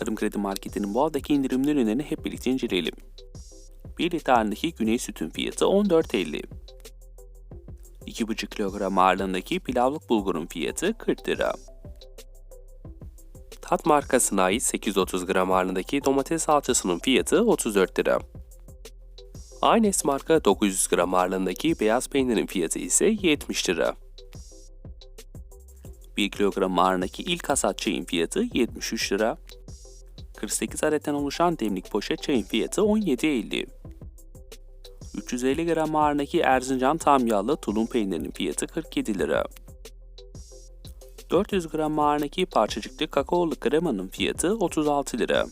Tarım Kredi Marketi'nin bu haftaki indirimli ürünlerini hep birlikte inceleyelim. 1 litre halindeki güney sütün fiyatı 14.50. 2,5 kilogram ağırlığındaki pilavlık bulgurun fiyatı 40 lira. Tat markasına ait 830 gram ağırlığındaki domates salçasının fiyatı 34 lira. Aynes marka 900 gram ağırlığındaki beyaz peynirin fiyatı ise 70 lira. 1 kilogram ağırlığındaki ilk hasat çayın fiyatı 73 lira. 48 adetten oluşan demlik poşet çayın fiyatı 17.50. 350 gram ağırlığındaki Erzincan tam yağlı tulum peynirinin fiyatı 47 lira. 400 gram ağırlığındaki parçacıklı kakaolu kremanın fiyatı 36 lira.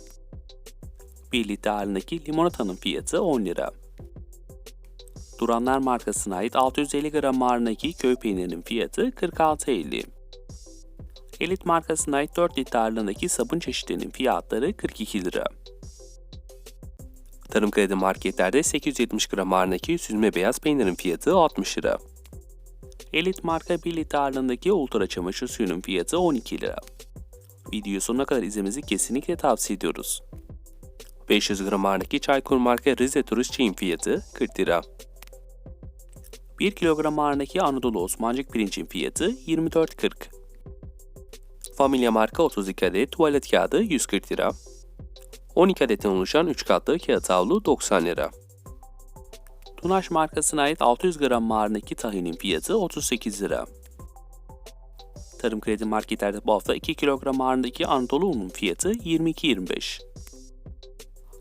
1 litre ağırlığındaki limonatanın fiyatı 10 lira. Duranlar markasına ait 650 gram ağırlığındaki köy peynirinin fiyatı 46.50. Elit markasına ait 4 litre ağırlığındaki sabun çeşitlerinin fiyatları 42 lira. Tarım kredi marketlerde 870 gram ağırlığındaki süzme beyaz peynirin fiyatı 60 lira. Elit marka 1 litre ağırlığındaki ultra çamaşır suyunun fiyatı 12 lira. Videoyu sonuna kadar izlemenizi kesinlikle tavsiye ediyoruz. 500 gram ağırlığındaki Çaykur marka Rize Turist çayın fiyatı 40 lira. 1 kilogram ağırlığındaki Anadolu Osmancık pirincin fiyatı 24.40. Familya marka 32 adet tuvalet kağıdı 140 lira. 12 adetten oluşan 3 katlı kağıt havlu 90 lira. Tunaş markasına ait 600 gram ağırlığındaki tahinin fiyatı 38 lira. Tarım Kredi Marketlerde bu hafta 2 kilogram ağırlığındaki Anadolu unun fiyatı 22.25.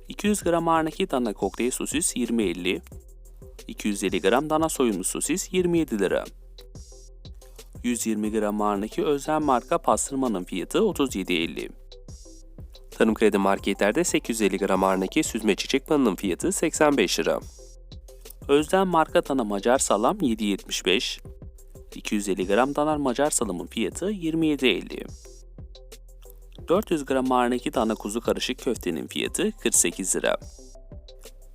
200 gram ağırlığındaki dana kokteyl sosis 20.50. 250 gram dana soyumlu sosis 27 lira. 120 gram ağırlığındaki özel marka pastırmanın fiyatı 37.50. Tarım Kredi Marketlerde 850 gram ağırlığındaki süzme çiçek balının fiyatı 85 lira. Özden marka dana Macar salam 7.75. 250 gram danar Macar salamın fiyatı 27.50. 400 gram ağırlığındaki dana kuzu karışık köftenin fiyatı 48 lira.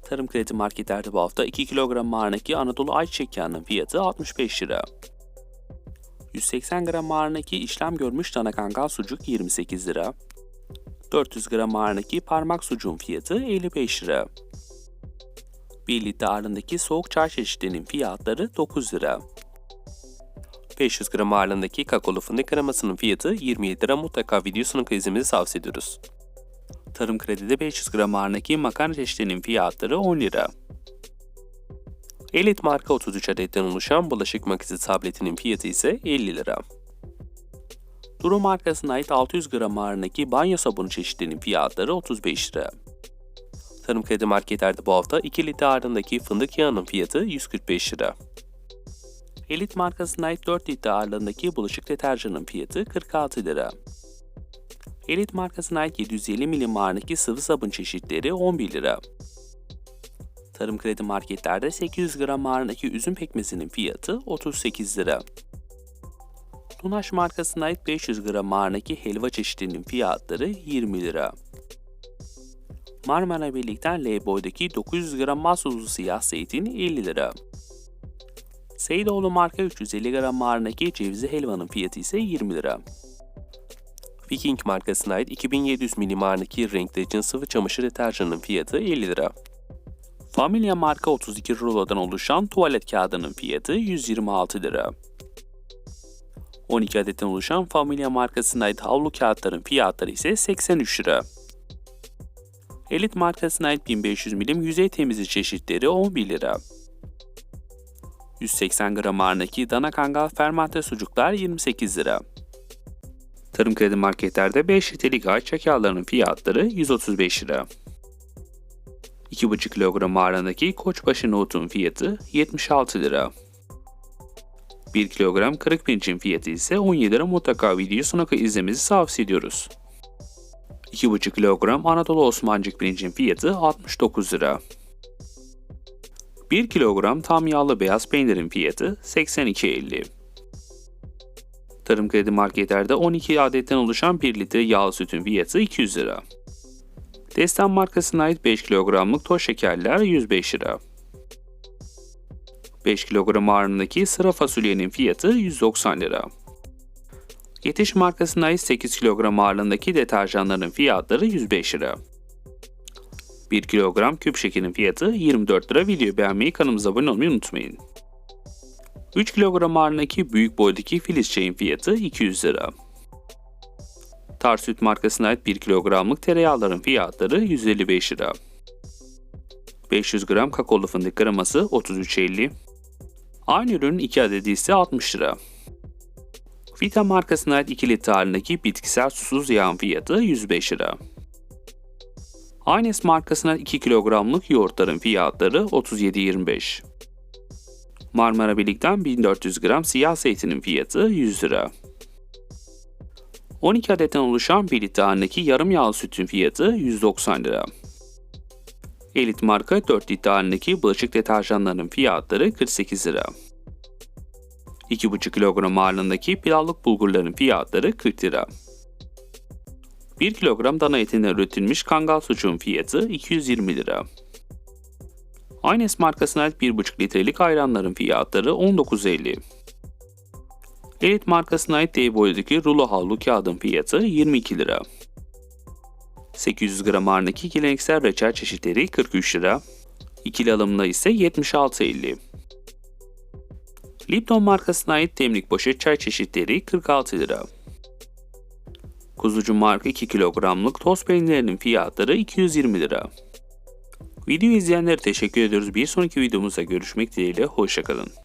Tarım Kredi Marketlerde bu hafta 2 kilogram ağırlığındaki Anadolu ayçiçek yağının fiyatı 65 lira. 180 gram ağırlığındaki işlem görmüş dana kangal sucuk 28 lira. 400 gram ağırlığındaki parmak sucuğun fiyatı 55 lira. 1 litre ağırlığındaki soğuk çay çeşitlerinin fiyatları 9 lira. 500 gram ağırlığındaki kakaolu fındık kremasının fiyatı 27 lira mutlaka videosunu izlemenizi tavsiye ediyoruz. Tarım Kredi'de 500 gram ağırlığındaki makarna çeşitlerinin fiyatları 10 lira. Elit marka 33 adetten oluşan bulaşık makinesi tabletinin fiyatı ise 50 lira. Duru markasına ait 600 gram ağırlığındaki banyo sabunu çeşitlerinin fiyatları 35 lira. Tarım Kredi Marketlerde bu hafta 2 litre ağırlığındaki fındık yağının fiyatı 145 lira. Elit markasına ait 4 litre ağırlığındaki bulaşık deterjanın fiyatı 46 lira. Elit markasına ait 750 milim ağırlığındaki sıvı sabun çeşitleri 11 lira. Tarım Kredi Marketlerde 800 gram ağırlığındaki üzüm pekmezinin fiyatı 38 lira. Tunaş markasına ait 500 gram ağırlığındaki helva çeşitlerinin fiyatları 20 lira. Marmara Birlik'ten L boydaki 900 gram mahsuslu siyah zeytin 50 lira. Seydoğlu marka 350 gram ağırlığındaki cevizli helvanın fiyatı ise 20 lira. Viking markasına ait 2700 milim ağırlığındaki renkli cin sıvı çamaşır deterjanının fiyatı 50 lira. Familia marka 32 rulodan oluşan tuvalet kağıdının fiyatı 126 lira. 12 adetten oluşan Familia markasına ait havlu kağıtların fiyatları ise 83 lira. Elit markasına ait 1500 milim yüzey temizliği çeşitleri 11 lira. 180 gram ağırlığındaki dana kangal fermente sucuklar 28 lira. Tarım kredi marketlerde 5 litrelik ayçiçek yağlarının fiyatları 135 lira. 2,5 kilogram ağırlığındaki koçbaşı nohutun fiyatı 76 lira. 1 kilogram kırık pirincin fiyatı ise 17 lira mutlaka videoyu sonuna kadar izlemenizi tavsiye ediyoruz. 2,5 kilogram Anadolu Osmancık pirincin fiyatı 69 lira. 1 kilogram tam yağlı beyaz peynirin fiyatı 82.50. Tarım kredi marketlerde 12 adetten oluşan 1 litre yağlı sütün fiyatı 200 lira. Destan markasına ait 5 kilogramlık toz şekerler 105 lira. 5 kilogram ağırlığındaki sıra fasulyenin fiyatı 190 lira. Yetiş markasına ait 8 kilogram ağırlığındaki deterjanların fiyatları 105 lira. 1 kilogram küp şekerin fiyatı 24 lira. Videoyu beğenmeyi, kanalımıza abone olmayı unutmayın. 3 kilogram ağırlığındaki büyük boydaki filiz çayın fiyatı 200 lira. Tar Süt markasına ait 1 kilogramlık tereyağların fiyatları 155 lira. 500 gram kakaolu fındık kreması 33.50. Aynı ürünün 2 adedi ise 60 lira. Vita markasına ait 2 litre halindeki bitkisel susuz yağın fiyatı 105 lira. Aynes markasına 2 kilogramlık yoğurtların fiyatları 37.25. Marmara Birlik'ten 1400 gram siyah zeytinin fiyatı 100 lira. 12 adetten oluşan 1 litre yarım yağlı sütün fiyatı 190 lira. Elit marka 4 litre bulaşık deterjanlarının fiyatları 48 lira. 2,5 kilogram ağırlığındaki pilavlık bulgurların fiyatları 40 lira. 1 kilogram dana etinden üretilmiş kangal sucuğun fiyatı 220 lira. Aynes markasına ait 1,5 litrelik ayranların fiyatları 19.50. Elit markasına ait dev boyadaki rulo havlu kağıdın fiyatı 22 lira. 800 gram ağırlığındaki geleneksel reçel çeşitleri 43 lira. İkili alımda ise 76.50. Lipton markasına ait demlik poşet çay çeşitleri 46 lira. Kuzucu marka 2 kilogramlık toz peynirlerinin fiyatları 220 lira. Video izleyenlere teşekkür ediyoruz. Bir sonraki videomuzda görüşmek dileğiyle. Hoşçakalın.